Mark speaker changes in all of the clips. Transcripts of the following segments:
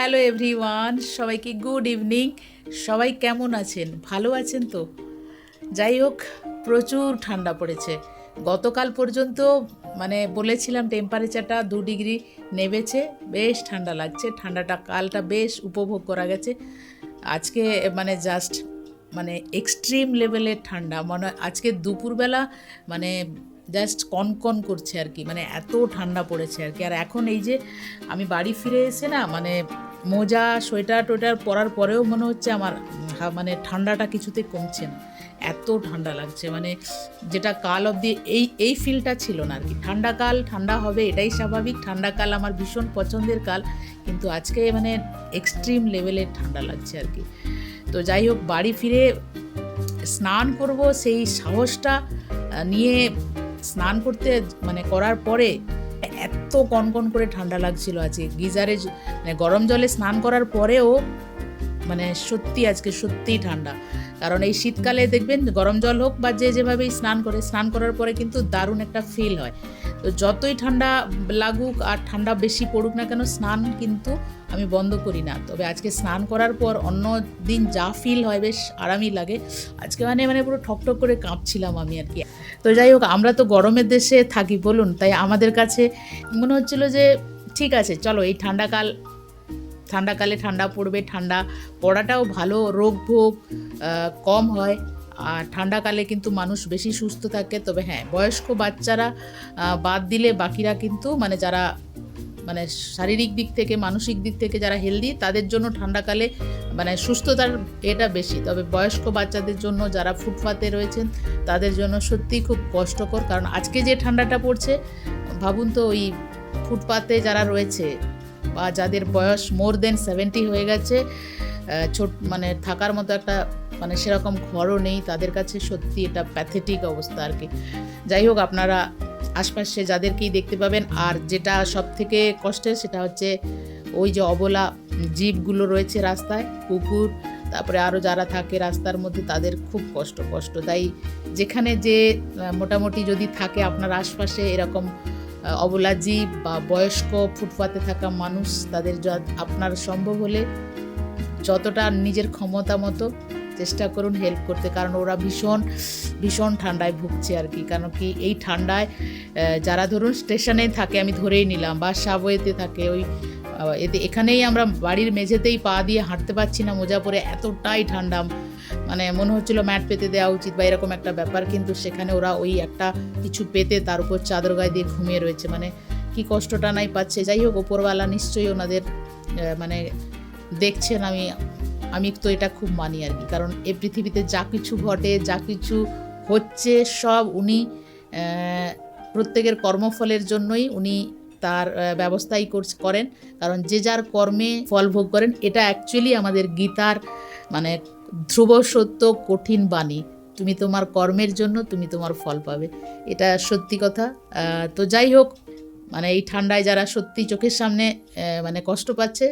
Speaker 1: Hello everyone সবাইকে good evening সবাই কেমন আছেন? ভালো আছেন তো? যাই হোক, প্রচুর ঠান্ডা পড়েছে। গতকাল পর্যন্ত মানে বলেছিলাম টেম্পারেচারটা দু ডিগ্রি নেমেছে। বেশ ঠান্ডা লাগছে। ঠান্ডাটা, কালটা বেশ উপভোগ করা গেছে। আজকে মানে জাস্ট মানে এক্সট্রিম লেভেলের ঠান্ডা। মানে আজকে দুপুরবেলা মানে জাস্ট কনকন করছে আর কি। মানে এত ঠান্ডা পড়েছে আর কি। আর এখন এই যে, আমি বাড়ি ফিরে এসে না মানে মোজা, সোয়েটার টোয়েটার পরার পরেও মনে হচ্ছে আমার মানে ঠান্ডাটা কিছুতে কমছে না। এত ঠান্ডা লাগছে মানে যেটা কাল অবধি এই এই ফিলটা ছিল না আর কি। ঠান্ডা কাল, ঠান্ডা হবে, এটাই স্বাভাবিক। ঠান্ডা কাল আমার ভীষণ পছন্দের কাল, কিন্তু আজকে মানে এক্সট্রিম লেভেলের ঠান্ডা লাগছে আর কি। তো যাই হোক, বাড়ি ফিরে স্নান করব, সেই সাহসটা নিয়ে স্নান করতে মানে করার পরে এত কনকন করে ঠান্ডা লাগছিল আজকে। গিজারে মানে গরম জলে স্নান করার পরেও মানে সত্যি আজকে সত্যিই ঠান্ডা। কারণ এই শীতকালে দেখবেন গরম জল হোক বা যে যেভাবেই স্নান করে স্নান করার পরে কিন্তু দারুণ একটা ফিল হয়। তো যতই ঠান্ডা লাগুক আর ঠান্ডা বেশি পড়ুক না কেন, স্নান কিন্তু আমি বন্ধ করি না। তবে আজকে স্নান করার পর অন্য দিন যা ফিল হয়, বেশ আরামই লাগে। আজকে মানে মানে পুরো ঠকঠক করে কাঁপছিলাম আমি আর কি। তো যাই হোক, আমরা তো গরমের দেশে থাকি বলুন, তাই আমাদের কাছে মনে হচ্ছিল যে ঠিক আছে, চলো এই ঠান্ডাকাল ঠান্ডাকালে ঠান্ডা পড়বে, ঠান্ডা পড়াটাও ভালো, রোগ ভোগ কম হয়। আর ঠান্ডাকালে কিন্তু মানুষ বেশি সুস্থ থাকে। তবে হ্যাঁ বয়স্ক বাচ্চারা বাদ দিলে বাকিরা কিন্তু মানে যারা মানে শারীরিক দিক থেকে, মানসিক দিক থেকে যারা হেলদি তাদের জন্য ঠান্ডাকালে মানে সুস্থতার এটা বেশি। তবে বয়স্ক বাচ্চাদের জন্য যারা ফুটপাতে রয়েছেন, তাদের জন্য সত্যিই খুব কষ্টকর। কারণ আজকে যে ঠান্ডাটা পড়ছে, ভাবুন তো ওই ফুটপাতে যারা রয়েছে বা যাদের বয়স মোর দেন সেভেন্টি হয়ে গেছে ছোট মানে থাকার মতো একটা মানে সেরকম ঘরও নেই, তাদের কাছে সত্যি এটা প্যাথেটিক অবস্থা আর কি। যাই হোক, আপনারা আশপাশে যাদেরকেই দেখতে পাবেন, আর যেটা সব থেকে কষ্টের সেটা হচ্ছে ওই যে অবলা জীবগুলো রয়েছে রাস্তায় কুকুর তারপরে আরও যারা থাকে রাস্তার মধ্যে, তাদের খুব কষ্ট কষ্ট। তাই যেখানে যে মোটামুটি যদি থাকে আপনার আশপাশে এরকম অবলা জীব বা বয়স্ক ফুটপাতে থাকা মানুষ, তাদের আপনার সম্ভব হলে যতটা নিজের ক্ষমতা মতো চেষ্টা করুন হেল্প করতে, কারণ ওরা ভীষণ ভীষণ ঠান্ডায় ভুগছে আর কি। কারণ কি এই ঠান্ডায় যারা ধরুন স্টেশনে থাকে, আমি ধরেই নিলাম, বা সাবওয়েতে থাকে, ওই এতে এখানেই আমরা বাড়ির মেঝেতেই পা দিয়ে হাঁটতে পারছি না মোজা পরে এতটাই ঠান্ডা। মানে মনে হচ্ছিল ম্যাট পেতে দেওয়া উচিত বা এরকম একটা ব্যাপার, কিন্তু সেখানে ওরা ওই একটা কিছু পেতে তার উপর চাদর গায়ে দিয়ে ঘুমিয়ে রয়েছে। মানে কি কষ্টটা নাই পাচ্ছে। যাই হোক, ওপরওয়ালা নিশ্চয়ই ওনাদের মানে দেখছেন আমি আমি তো এটা খুব মানি আর কি। কারণ এ পৃথিবীতে যা কিছু ঘটে, যা কিছু হচ্ছে, সব উনি প্রত্যেকের কর্মফলের জন্যই উনি তার ব্যবস্থাই করেন। কারণ যে যার কর্মে ফল ভোগ করেন, এটা অ্যাকচুয়ালি আমাদের গীতার মানে ধ্রুব সত্য কঠিন বাণী। তুমি তোমার কর্মের জন্য তুমি তোমার ফল পাবে। এটা সত্যি কথা। তো যাই হোক মানে এই ঠান্ডায় যারা সত্যি চোখের সামনে মানে কষ্ট পাচ্ছে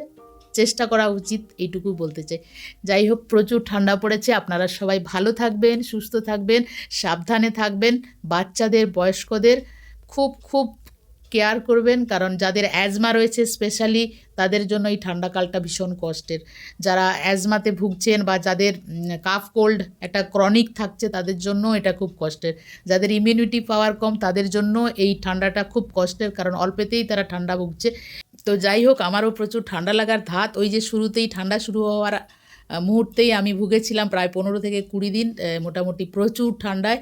Speaker 1: চেষ্টা করা উচিত এইটুকু বলতে চাই। যাই হোক প্রচুর ঠান্ডা পড়েছে, আপনারা সবাই ভালো থাকবেন, সুস্থ থাকবেন, সাবধানে থাকবেন, বাচ্চাদের, বয়স্কদের খুব খুব কেয়ার করবেন, কারণ যাদের অ্যাজমা রয়েছে স্পেশালি তাদের জন্য এই ঠান্ডাকালটা ভীষণ কষ্টের। যারা অ্যাজমাতে ভুগছেন বা যাদের কাফ, কোল্ড একটা ক্রনিক থাকছে তাদের জন্য এটা খুব কষ্টের। যাদের ইমিউনিটি পাওয়ার কম তাদের জন্য এই ঠান্ডাটা খুব কষ্টের, কারণ অল্পেতেই তারা ঠান্ডা ভুগছে। তো যাই হোক, আমারও প্রচুর ঠান্ডা লাগার ধাত। ওই যে শুরুতেই ঠান্ডা শুরু হওয়ার মুহূর্তেই আমি ভুগেছিলাম প্রায় পনেরো থেকে কুড়ি দিন মোটামুটি প্রচুর ঠান্ডায়।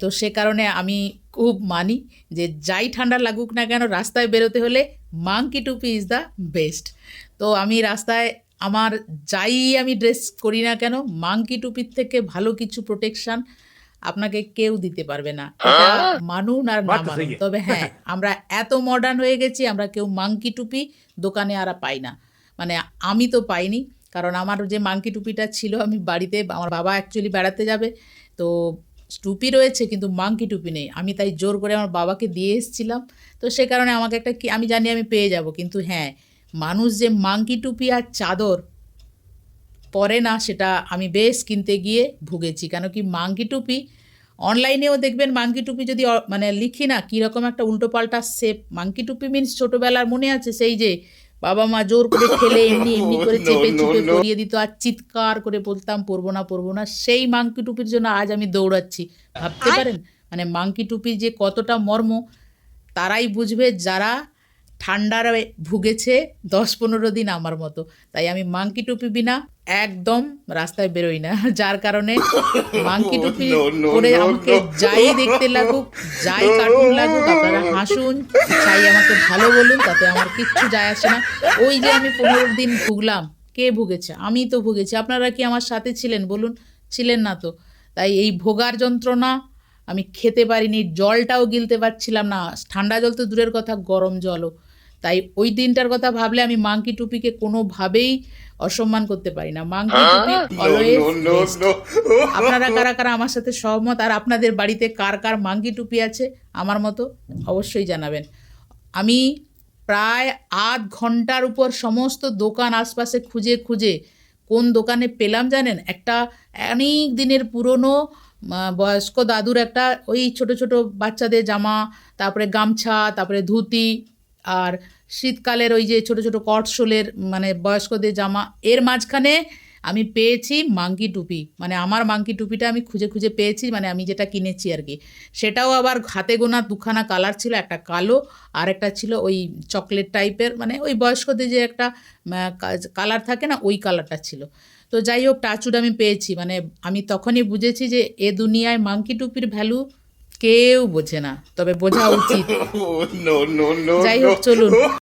Speaker 1: তো সে কারণে আমি খুব মানি যে যাই ঠান্ডা লাগুক না কেন, রাস্তায় বেরোতে হলে মাংকি টুপি ইজ দ্য বেস্ট তো আমি রাস্তায় আমার যাই আমি ড্রেস করি না কেন মাংকি টুপির থেকে ভালো কিছু প্রোটেকশন আপনাকে কেউ দিতে পারবে না। এটা মানুন আর না মানুন। তবে হ্যাঁ আমরা এত মডার্ন হয়ে গেছি আমরা কেউ মাংকি টুপি দোকানে আর পাই না। মানে আমি তো পাইনি কারণ আমার যে মাংকি টুপিটা ছিল আমি বাড়িতে আমার বাবা অ্যাকচুয়ালি বেড়াতে যাবে। তো টুপি রয়েছে কিন্তু মাংকি টুপি নেই। আমি তাই জোর করে আমার বাবাকে দিয়ে এসেছিলাম। তো সে কারণে আমাকে একটা কি আমি জানি আমি পেয়ে যাব কিন্তু হ্যাঁ মানুষ যে মাংকি টুপি আর চাদর পরে না সেটা আমি বেশ কিনতে গিয়ে ভুগেছি। কেন কি মাংকি টুপি অনলাইনেও দেখবেন মাঙ্কি টুপি যদি মানে লিখি না কীরকম একটা উল্টোপাল্টা শেপ মাঙ্কি টুপি মিনস ছোটোবেলার মনে আছে সেই যে বাবা মা জোর করে ঠেলে এমনি এমনি করে চেপে চুপে
Speaker 2: no.
Speaker 1: দিত আর চিৎকার করে বলতাম পরবো না পরবো না। সেই মাঙ্কি টুপির জন্য আজ আমি দৌড়াচ্ছি। ভাবতে পারেন? মানে মাঙ্কি টুপি যে কতটা মর্ম তারাই বুঝবে যারা ঠান্ডার ভুগেছে দশ পনেরো দিন আমার মতো। তাই আমি মাঙ্কি টুপি বিনা একদম রাস্তায় বেরোই না। যার কারণে মাংকি টুপি
Speaker 2: No, no,
Speaker 1: পরে আমাকে যাই দেখতে লাগুক যাই কার্টুন লাগুক আপনারা হাসুন চাই আমাকে ভালো বলুন তাতে আমার কিচ্ছু যায় আসে না। ওই যে আমি পনেরো দিন ভুগলাম কে ভুগেছে? আমি তো ভুগেছি। আপনারা কি আমার সাথে ছিলেন? বলুন ছিলেন না তো। তাই এই ভোগার যন্ত্রণা আমি খেতে পারিনি জলটাও গিলতে পারছিলাম না। ঠান্ডা জল তো দূরের কথা গরম জলও। তাই ওই দিনটার কথা ভাবলে আমি মাংকি টুপিকে কোনোভাবেই অসম্মান করতে পারি না। মাংকি টুপি
Speaker 2: no.
Speaker 1: আপনারা কারা কারা আমার সাথে সহমত? আর আপনাদের বাড়িতে কার কার মাঙ্গি টুপি আছে? আমার মতো অবশ্যই জানাবেন। আমি প্রায় আধ ঘণ্টার উপর সমস্ত দোকান আশপাশে খুঁজে খুঁজে কোন দোকানে পেলাম জানেন? একটা অনেক দিনের পুরনো বয়স্ক দাদুর একটা ওই ছোট ছোট বাচ্চাদের জামা তারপরে গামছা তারপরে ধুতি আর শীতকালের ওই যে ছোট ছোট কটশোলের মানে বয়স্কদের জামা এর মাঝখানে আমি পেয়েছি মাংকি টুপি। মানে আমার মাংকি টুপিটা আমি খুঁজে খুঁজে পেয়েছি মানে আমি যেটা কিনেছি আর কি সেটাও আবার হাতে গোনা দুখানা কালার ছিল একটা কালো আর একটা ছিল ওই চকলেট টাইপের মানে ওই বয়স্কদের যে একটা কালার থাকে না ওই কালারটা ছিল। তো যাই হোক টাচুড আমি পেয়েছি। মানে আমি তখনই বুঝেছি যে এ দুনিয়ায় মাংকি টুপির ভ্যালু কেউ বোঝে না। তবে বোঝা উচিত।
Speaker 2: Oh,
Speaker 1: যাই হোক চলুন।